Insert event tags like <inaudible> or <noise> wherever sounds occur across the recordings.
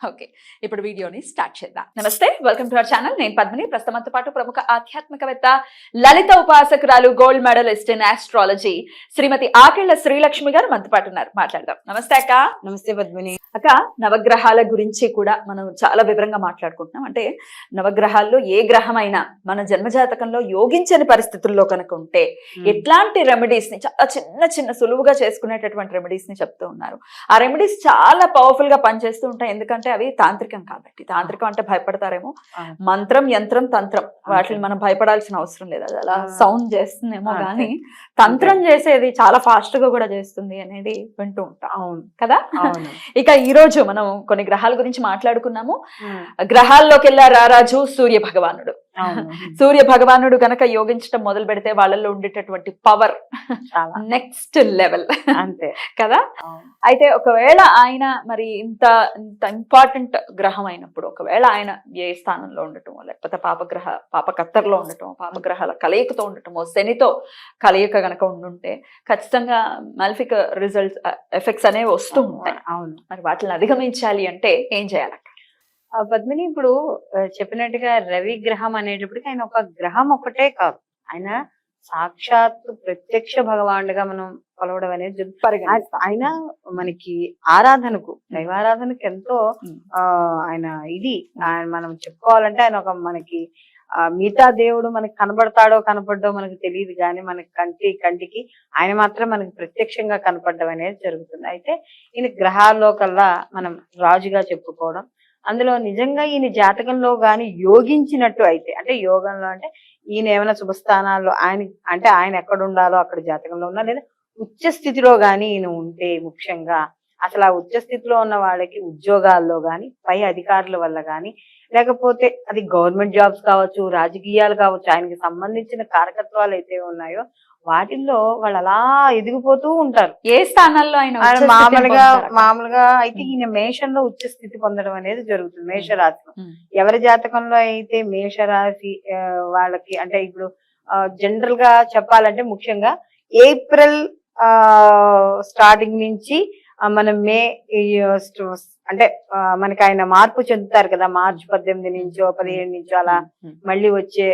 Okay ఇప్పుడు వీడియోని start చేద్దాం. నమస్తే వెల్కమ్ టు అవర్ ఛానల్. నేను పద్మిని. ప్రస్తుతంతో పాటు ప్రముఖ ఆధ్యాత్మికవేత్త Lalitha ఉపాసకురాలు gold medalist in astrology Srimathi Akella Srilakshmi గారు మనతో పాటు ఉన్నారు. మాట్లాడదాం. నమస్తే అక్క. నమస్తే పద్మిని. అక్క నవగ్రహాల గురించి కూడా మనం చాలా వివరంగా మాట్లాడుకుంటున్నాం. అంటే నవగ్రహాల్లో ఏ గ్రహమైనా మన జన్మజాతకంలో యోగించని పరిస్థితుల్లో కనుక ఉంటే ఎట్లాంటి రెమెడీస్ని చాలా చిన్న చిన్న సులువుగా చేసుకునేటటువంటి రెమెడీస్ని చెప్తూ ఉన్నారు. ఆ రెమెడీస్ చాలా పవర్ఫుల్గా పనిచేస్తూ ఉంటాయి. ఎందుకంటే అవి తాంత్రికం కాబట్టి. తాంత్రికం అంటే భయపడతారేమో. మంత్రం యంత్రం తంత్రం. వాటిని మనం భయపడాల్సిన అవసరం లేదు. అది అలా. సౌండ్ చేస్తుందేమో. కానీ తంత్రం చేసేది చాలా ఫాస్ట్గా కూడా చేస్తుంది అనేది వింటూ ఉంటాం. అవును. కదా? <laughs> ఇక ఈ రోజు మనం కొన్ని గ్రహాల గురించి మాట్లాడుకున్నాము. గ్రహాల్లోకి వెళ్ళా రారాజు సూర్య భగవానుడు <laughs> సూర్య భగవానుడు గనక యోగించడం మొదలు పెడితే వాళ్ళల్లో ఉండేటటువంటి పవర్ నెక్స్ట్ లెవెల్ అంతే. కదా? అయితే ఒకవేళ ఆయన మరి ఇంత ఇంత ఇంపార్టెంట్ గ్రహం అయినప్పుడు ఒకవేళ ఆయన ఏ స్థానంలో ఉండటమో లేకపోతే పాపగ్రహ పాపకత్తర్లో ఉండటం పాపగ్రహాల కలయికతో ఉండటమో శనితో కలయిక గనక ఉండుంటే ఖచ్చితంగా మల్ఫిక్ రిజల్ట్స్ ఎఫెక్ట్స్ అనేవి వస్తూ ఉంటాయి. అవును. మరి వాటిని అధిగమించాలి అంటే ఏం చేయాలి ఆ పద్మిని ఇప్పుడు చెప్పినట్టుగా రవి గ్రహం అనేటప్పటికి ఆయన ఒక గ్రహం ఒకటే కాదు. ఆయన సాక్షాత్ ప్రత్యక్ష భగవానుడిగా మనం కొలవడం అనేది జరుగుతుంది. ఆయన- మనకి ఆరాధనకు దైవారాధనకు ఎంతో ఆయన ఇది. ఆయన మనం చెప్పుకోవాలంటే ఆయన ఒక మనకి ఆ మిగతా దేవుడు మనకి కనబడతాడో కనపడ్డో మనకు తెలియదు కానీ మనకి కంటి కంటికి ఆయన మాత్రం మనకి ప్రత్యక్షంగా కనపడడం అనేది జరుగుతుంది. అయితే ఈయన గ్రహాల్లో కల్లా మనం రాజుగా చెప్పుకోవడం అందులో నిజంగా ఈయన జాతకంలో గాని యోగించినట్టు అయితే అంటే యోగంలో అంటే ఈయన ఏమైనా శుభస్థానాల్లో ఆయన అంటే ఆయన ఎక్కడ ఉండాలో అక్కడ జాతకంలో ఉన్నా లేదా ఉచ్చ స్థితిలో గాని ఈయన ఉంటే ముఖ్యంగా అసలు ఆ ఉచ్చ స్థితిలో ఉన్న వాళ్ళకి ఉద్యోగాల్లో గాని పై అధికారుల వల్ల గాని లేకపోతే అది గవర్నమెంట్ జాబ్స్ కావచ్చు రాజకీయాలు కావచ్చు ఆయనకి సంబంధించిన కారకత్వాలు అయితే ఉన్నాయో వాటిల్లో వాళ్ళు అలా ఎదిగిపోతూ ఉంటారు ఏ స్థానాల్లో ఆయన మామూలుగా? మామూలుగా అయితే. ఈయన మేషంలో ఉచ్చ స్థితి పొందడం అనేది జరుగుతుంది మేషరాశిలో ఉమ్. ఎవరి జాతకంలో అయితే మేషరాశి వాళ్ళకి అంటే ఇప్పుడు జనరల్గా చెప్పాలంటే ముఖ్యంగా ఏప్రిల్ ఆ స్టార్టింగ్ నుంచి మనం మే అంటే మనకి ఆయన మార్పు చెందుతారు కదా మార్చి పద్దెనిమిది నుంచో పదిహేడు నుంచో అలా. మళ్ళీ వచ్చే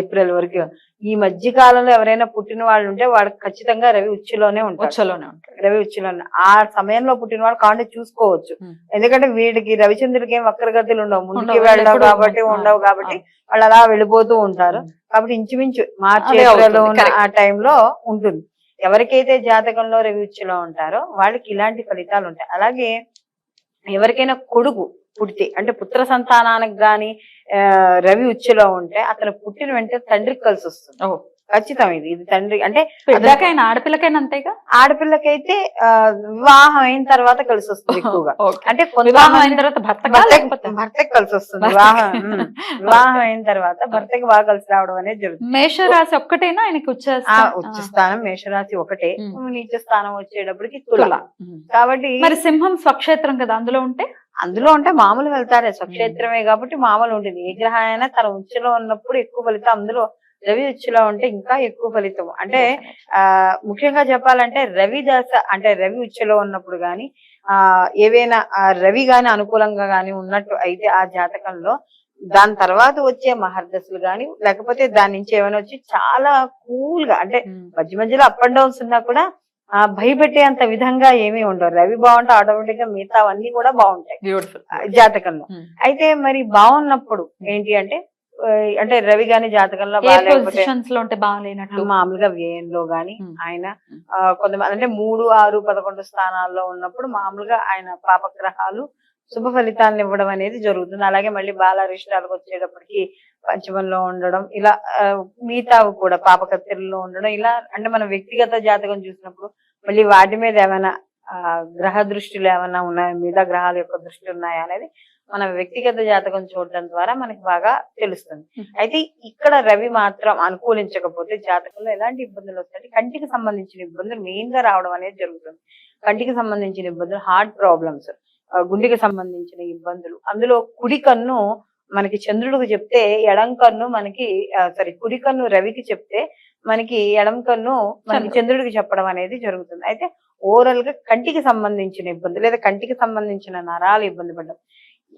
ఏప్రిల్ వరకు. ఈ మధ్య కాలంలో ఎవరైనా పుట్టిన వాళ్ళు ఉంటే వాళ్ళకి ఖచ్చితంగా రవి ఉచ్చులోనే ఉంటారు. ఉచ్చలోనే రవి ఉచ్చులోనే. ఆ సమయంలో పుట్టిన వాళ్ళు కాంటే చూసుకోవచ్చు. ఎందుకంటే వీడికి రవిచంద్రుడికి ఏం వక్రగతులు ఉండవు. ముందుకి వెళ్ళవు కాబట్టి ఉండవు. కాబట్టి వాళ్ళు అలా వెళ్ళిపోతూ ఉంటారు. కాబట్టి ఇంచుమించు మార్చి ఏప్రిల్. ఆ టైంలో ఉంటుంది. ఎవరికైతే జాతకంలో రవి ఉచ్చులో ఉంటారో వాళ్ళకి ఇలాంటి ఫలితాలు ఉంటాయి. అలాగే ఎవరికైనా కొడుకు పుడితే అంటే పుత్ర సంతానానికి గాని ఆ, రవి ఉచ్చులో ఉంటే అతను పుట్టిన వెంటనే తండ్రికి కలిసి వస్తుంది ఖచ్చితం ఇది. ఇది తండ్రి అంటే బిడ్డకైనా ఆడపిల్లకైనా అంతేగా? ఆడపిల్లకైతే వివాహం అయిన తర్వాత కలిసి వస్తుంది ఎక్కువగా. అంటే వివాహం అయిన తర్వాత భర్త భర్తకి కలిసి వస్తుంది. వివాహం. వివాహం అయిన తర్వాత భర్తకి బాగా కలిసి రావడం అనేది జరుగుతుంది. మేషరాశి ఒక్కటేనా? ఆయనకు ఉచ్చ స్థానం మేషరాశి ఒకటే. నీచ స్థానం వచ్చేటప్పటికి తుల. తుల. కాబట్టి మరి సింహం స్వక్షేత్రం కదా? అందులో ఉంటే? అందులో ఉంటే మామూలు వెళ్తారే. స్వక్షేత్రమే కాబట్టి మామూలు ఉంటుంది. ఏ గ్రహం అయినా తన ఉచ్చులో ఉన్నప్పుడు ఎక్కువ ఫలితం అందులో రవి ఉచ్చులో ఉంటే ఇంకా ఎక్కువ ఫలితం. అంటే ఆ ముఖ్యంగా చెప్పాలంటే రవి దశ అంటే రవి ఉచ్చులో ఉన్నప్పుడు గాని ఆ ఏవైనా రవి గాని అనుకూలంగా గాని ఉన్నట్టు అయితే ఆ జాతకంలో దాని తర్వాత వచ్చే మహర్దశలు గాని లేకపోతే దాని నుంచి ఏమైనా వచ్చి చాలా కూల్గా అంటే. మధ్య మధ్యలో అప్ అండ్ డౌన్స్ ఉన్నా కూడా ఆ భయపెట్టేంత విధంగా ఏమీ ఉండవు. రవి బాగుంటే ఆటోమేటిక్గా మిగతా అవన్నీ కూడా బాగుంటాయి జాతకంలో. అయితే మరి బాగున్నప్పుడు ఏంటి అంటే అంటే రవి గాని జాతకంలో పొజిషన్స్లో ఉంటే బాగాలేనట్టు? మామూలుగా వ్యయంలో గాని ఉమ్. ఆయన కొంతమంది అంటే మూడు ఆరు పదకొండు స్థానాల్లో ఉన్నప్పుడు మామూలుగా ఆయన పాపగ్రహాలు శుభ ఫలితాలను ఇవ్వడం అనేది జరుగుతుంది. అలాగే మళ్ళీ బాలారిష్టాలకు వచ్చేటప్పటికి పంచమంలో ఉండడం ఇలా ఆ, మిగతావి కూడా పాపకత్తెరలో ఉండడం ఇలా అంటే మన వ్యక్తిగత జాతకం చూసినప్పుడు మళ్ళీ వాటి మీద ఏమైనా గ్రహ దృష్టిలు ఏమైనా ఉన్నాయా? మిగతా గ్రహాల యొక్క దృష్టి ఉన్నాయా అనేది మన వ్యక్తిగత జాతకం చూడడం ద్వారా మనకి బాగా తెలుస్తుంది. అయితే ఇక్కడ రవి మాత్రం అనుకూలించకపోతే జాతకంలో ఎలాంటి ఇబ్బందులు వస్తాయి కంటికి సంబంధించిన ఇబ్బందులు మెయిన్గా రావడం అనేది జరుగుతుంది కంటికి సంబంధించిన ఇబ్బందులు హార్ట్ ప్రాబ్లమ్స్ గుండెకి సంబంధించిన ఇబ్బందులు అందులో కుడి కన్ను మనకి చంద్రుడికి చెప్తే ఎడం కన్ను మనకి సారీ కుడి కన్ను రవికి చెప్తే మనకి ఎడం కన్ను మనకి చంద్రుడు. చంద్రుడికి చెప్పడం అనేది జరుగుతుంది అయితే ఓవరాల్గా కంటికి సంబంధించిన ఇబ్బంది లేదా కంటికి సంబంధించిన నరాలు ఇబ్బంది పడడం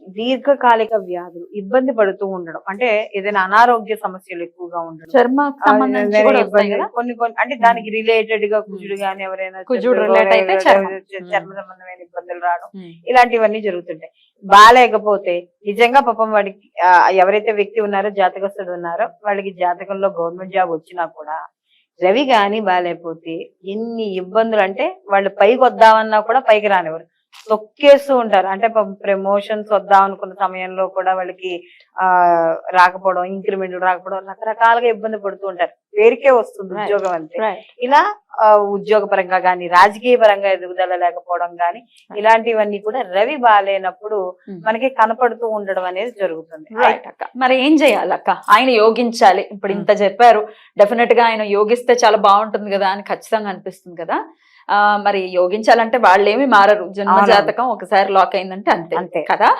దీర్ఘకాలిక వ్యాధులు ఇబ్బంది పడుతూ ఉండడం. అంటే ఏదైనా అనారోగ్య సమస్యలు ఎక్కువగా ఉండడం. కదా? కొన్ని కొన్ని అంటే దానికి రిలేటెడ్గా కుజుడు గాని ఎవరైనా కుజుడు relate అయితే చర్మం. చర్మ సంబంధమైన ఇబ్బందులు రావడం. ఇలాంటివన్నీ జరుగుతుంటాయి. బాగాలేకపోతే నిజంగా పాపం వాడికి ఎవరైతే వ్యక్తి ఉన్నారో జాతకస్తుడు ఉన్నారో వాళ్ళకి జాతకంలో గవర్నమెంట్ జాబ్ వచ్చినా కూడా రవి గాని బాగాలేకపోతే ఎన్ని ఇబ్బందులు అంటే వాళ్ళు పైకి వద్దామన్నా కూడా పైకి రానివ్వరు. తొక్కేస్తూ ఉంటారు. అంటే ప్రమోషన్స్ వద్దాం అనుకున్న సమయంలో కూడా వాళ్ళకి ఆ రాకపోవడం ఇంక్రిమెంట్ రాకపోవడం రకరకాలుగా ఇబ్బంది పడుతూ ఉంటారు. పేరుకే వస్తుంది. ఉద్యోగం అంతే. ఇలా ఉద్యోగ పరంగా గాని రాజకీయ పరంగా ఎదుగుదల లేకపోవడం గాని ఇలాంటివన్నీ కూడా రవి బాగాలేనప్పుడు Hmm. మనకి కనపడుతూ ఉండడం అనేది జరుగుతుంది. రైట్ అక్క. మరి ఏం చేయాలి అక్క ఆయన యోగించాలి. ఇప్పుడు ఇంత చెప్పారు. డెఫినెట్గా ఆయన యోగిస్తే చాలా బాగుంటుంది కదా అని ఖచ్చితంగా అనిపిస్తుంది కదా? మరి యోగించాలంటే వాళ్ళు ఏమి మారరు. జన్మ. జాతకం ఒకసారి లాక్ అయిందంటే అంతే అంతే. కదా?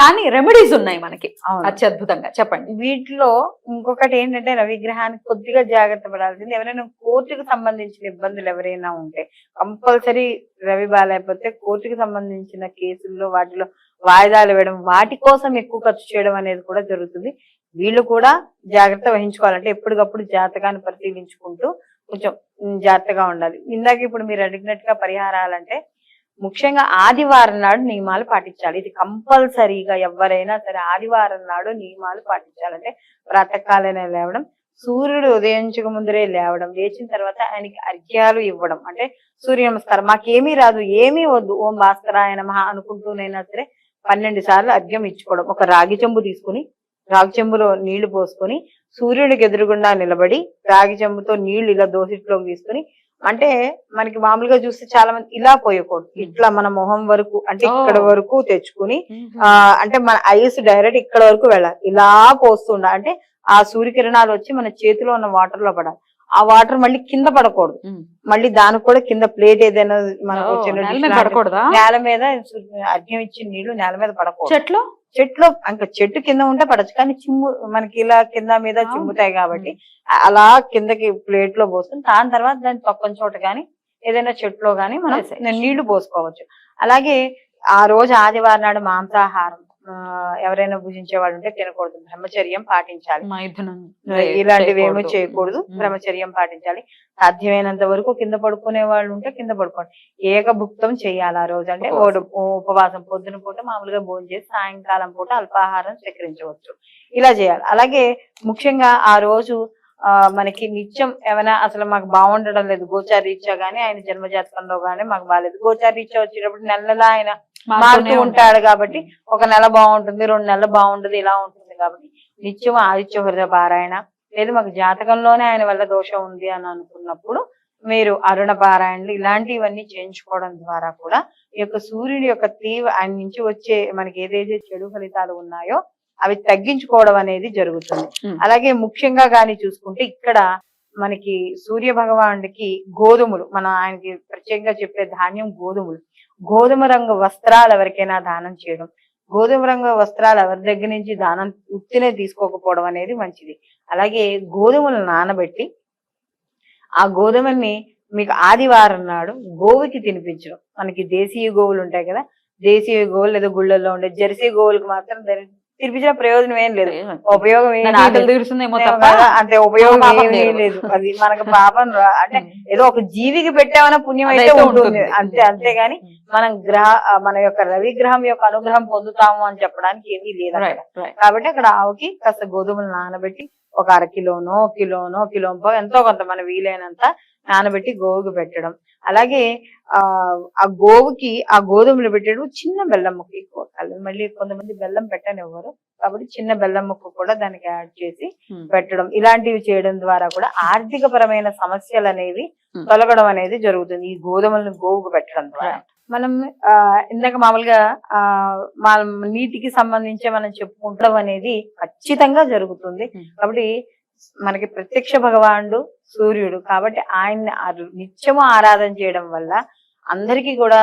కానీ రెమెడీస్ ఉన్నాయి మనకి. అత్యద్భుతంగా. చెప్పండి. వీటిలో ఇంకొకటి ఏంటంటే రవిగ్రహానికి కొద్దిగా జాగ్రత్త పడాల్సింది. ఎవరైనా కోర్టుకు సంబంధించిన ఇబ్బందులు ఎవరైనా ఉంటే కంపల్సరీ రవి బాగాలేకపోతే కోర్టుకు సంబంధించిన కేసుల్లో వాటిలో వాయిదాలు వేయడం వాటి కోసం ఎక్కువ ఖర్చు చేయడం అనేది కూడా జరుగుతుంది. వీళ్ళు కూడా జాగ్రత్త వహించుకోవాలంటే ఎప్పటికప్పుడు జాతకాన్ని పరిశీలించుకుంటూ కొంచెం జాగ్రత్తగా ఉండాలి. ఇందాక ఇప్పుడు మీరు అడిగినట్టుగా పరిహారాలంటే ముఖ్యంగా ఆదివారం నాడు నియమాలు పాటించాలి. ఇది కంపల్సరీగా ఎవరైనా సరే ఆదివారం నాడు నియమాలు పాటించాలంటే ప్రాతకాలనే లేవడం సూర్యుడు ఉదయించక ముందరే లేవడం లేచిన తర్వాత ఆయనకి అర్ఘ్యాలు ఇవ్వడం. అంటే సూర్య నమస్కారం. మాకేమీ రాదు ఏమీ వద్దు. ఓం భాస్కరాయన మహా అనుకుంటూనైనా సరే పన్నెండు సార్లు అర్ఘ్యం ఇచ్చుకోవడం. ఒక రాగి చెంబు తీసుకుని రాగి చెంబులో నీళ్ళు పోసుకొని సూర్యుడికి ఎదురుగుండా నిలబడి రాగి చెంబుతో నీళ్ళు ఇలా దోసిట్లోకి తీసుకుని అంటే మనకి మామూలుగా చూస్తే చాలా మంది ఇలా పోయకూడదు. ఇట్లా మన మొహం వరకు అంటే ఇక్కడ. వరకు తెచ్చుకుని ఆ అంటే మన ఐస్ డైరెక్ట్ ఇక్కడ వరకు వెళ్ళాలి. ఇలా పోస్తుండ అంటే ఆ సూర్యకిరణాలు వచ్చి మన చేతిలో ఉన్న వాటర్లో పడాలి. ఆ వాటర్ మళ్ళీ కింద పడకూడదు. మళ్ళీ దానికి కూడా కింద ప్లేట్ ఏదైనా మనకు నేల మీద అర్ఘ్యం ఇచ్చిన నీళ్ళు నేల మీద పడకూడదు. చెట్లు? చెట్లు ఇంకా చెట్టు కింద ఉంటే పడచ్చు కానీ చిమ్ము మనకి ఇలా కింద మీద. చిమ్ముతాయి కాబట్టి అలా కిందకి ప్లేట్లో పోసుకుని దాని తర్వాత దాని పక్కన చోట గానీ ఏదైనా చెట్లో గానీ మనం. నీళ్ళు పోసుకోవచ్చు అలాగే ఆ రోజు ఆదివారం నాడు మాంసాహారం ఎవరైనా భుజించే వాళ్ళు ఉంటే తినకూడదు. బ్రహ్మచర్యం పాటించాలి. ఇలాంటివి ఏమీ చేయకూడదు. బ్రహ్మచర్యం పాటించాలి. సాధ్యమైనంత వరకు కింద పడుకునే వాళ్ళు ఉంటే కింద పడుకోండి. ఏకభుక్తం చేయాలి ఆ రోజు. అంటే ఉపవాసం. పొద్దున పూట మామూలుగా భోజనం చేసి సాయంకాలం పూట అల్పాహారం స్వీకరించవచ్చు. ఇలా చేయాలి. అలాగే ముఖ్యంగా ఆ రోజు ఆ మనకి నిత్యం ఏమైనా అసలు మాకు బాగుండడం లేదు. గోచారీత్యా గానీ ఆయన జన్మజాతకంలో గానీ మాకు బాగాలేదు గోచారీత్యా వచ్చేటప్పుడు నెల నెలా ఆయన మారుతూ ఉంటాడు కాబట్టి ఒక నెల బాగుంటుంది రెండు నెలలు బాగుంటుంది ఇలా ఉంటుంది కాబట్టి నిత్యం ఆదిత్య హృదయ పారాయణ. లేదు మాకు జాతకంలోనే ఆయన వల్ల దోషం ఉంది అని అనుకున్నప్పుడు మీరు అరుణ పారాయణలు ఇలాంటివన్నీ చేయించుకోవడం ద్వారా కూడా ఈ యొక్క సూర్యుడి యొక్క తీవ్ర ఆయన నుంచి వచ్చే మనకి ఏదైతే చెడు ఫలితాలు ఉన్నాయో అవి తగ్గించుకోవడం అనేది జరుగుతుంది. అలాగే ముఖ్యంగా గాని చూసుకుంటే ఇక్కడ మనకి సూర్య భగవానుడికి గోధుమలు మనం ఆయనకి ప్రత్యేకంగా చెప్పే ధాన్యం గోధుమలు. గోధుమ రంగు వస్త్రాలు ఎవరికైనా దానం చేయడం గోధుమ రంగు వస్త్రాలు ఎవరి దగ్గర నుంచి దానం ఉత్తినే తీసుకోకపోవడం అనేది మంచిది. అలాగే గోధుమలు నానబెట్టి ఆ గోధుమల్ని మీకు ఆదివారం నాడు గోవుకి తినిపించడం. మనకి దేశీయ గోవులు ఉంటాయి కదా దేశీయ గోవులు లేదా గుళ్ళల్లో ఉండే జెర్సీ గోవులకు మాత్రం తినిపించిన ప్రయోజనం ఏం లేదు. ఉపయోగం తప్ప అంటే ఉపయోగం ఏమీ లేదు. అది మనకు పాపం అంటే ఏదో ఒక జీవికి పెట్టామన్న పుణ్యం అయితే ఉంటుంది. అంతే అంతేగాని మనం గ్రహ మన యొక్క రవి గ్రహం యొక్క అనుగ్రహం పొందుతాము అని చెప్పడానికి ఏమీ లేదు కాబట్టి అక్కడ ఆవుకి కాస్త గోధుమలు నానబెట్టి ఒక అర కిలోనో కిలోనో కిలో ఎంతో కొంత మన వీలైనంత నానబెట్టి గోవుకి పెట్టడం. అలాగే ఆ ఆ గోవుకి ఆ గోధుమలు పెట్టడం చిన్న బెల్లం ముక్క ఎక్కువ. మళ్ళీ కొంతమంది బెల్లం పెట్టనివ్వరు. కాబట్టి చిన్న బెల్లం ముక్క కూడా దానికి యాడ్ చేసి పెట్టడం. ఇలాంటివి చేయడం ద్వారా కూడా ఆర్థిక పరమైన సమస్యలు అనేవి. తొలగడం అనేది జరుగుతుంది. ఈ గోధుమలను గోవుకు పెట్టడం ద్వారా. మనం ఆ ఇందాక మామూలుగా ఆ మనం నీటికి సంబంధించి మనం చెప్పుకుంటాం అనేది ఖచ్చితంగా జరుగుతుంది. కాబట్టి మనకి ప్రత్యక్ష భగవానుడు సూర్యుడు. కాబట్టి ఆయన్ని నిత్యము ఆరాధన చేయడం వల్ల అందరికీ కూడా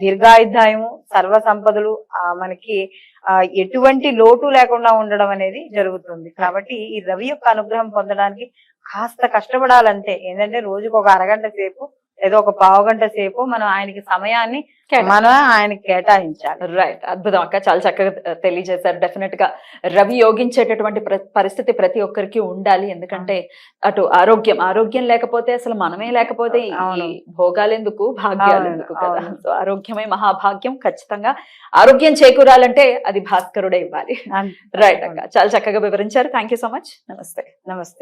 దీర్ఘాయుధాయము సర్వ సంపదలు ఆ మనకి ఎటువంటి లోటు లేకుండా ఉండడం అనేది జరుగుతుంది. కాబట్టి ఈ రవి యొక్క అనుగ్రహం పొందడానికి కాస్త కష్టపడాలంటే ఏంటంటే రోజుకు ఒక అరగంట సేపు ఏదో ఒక పావు గంట సేపు మనం ఆయనకి సమయాన్ని మనం ఆయనకి కేటాయించాలి. రైట్ అద్భుతం. అక్క చాలా చక్కగా తెలియజేశారు. డెఫినెట్గా రవి యోగించేటటువంటి ప్ర- పరిస్థితి ప్రతి ఒక్కరికి ఉండాలి. ఎందుకంటే అటు ఆరోగ్యం ఆరోగ్యం లేకపోతే అసలు మనమే లేకపోతే. భోగాలెందుకు భాగ్యాలు అవును, ఎందుకు కదా. సో ఆరోగ్యమే మహాభాగ్యం. ఖచ్చితంగా ఆరోగ్యం చేకూరాలంటే అది భాస్కరుడే ఇవ్వాలి. రైట్ అక్క. చాలా చక్కగా వివరించారు. థ్యాంక్ యూ సో మచ్ నమస్తే. నమస్తే.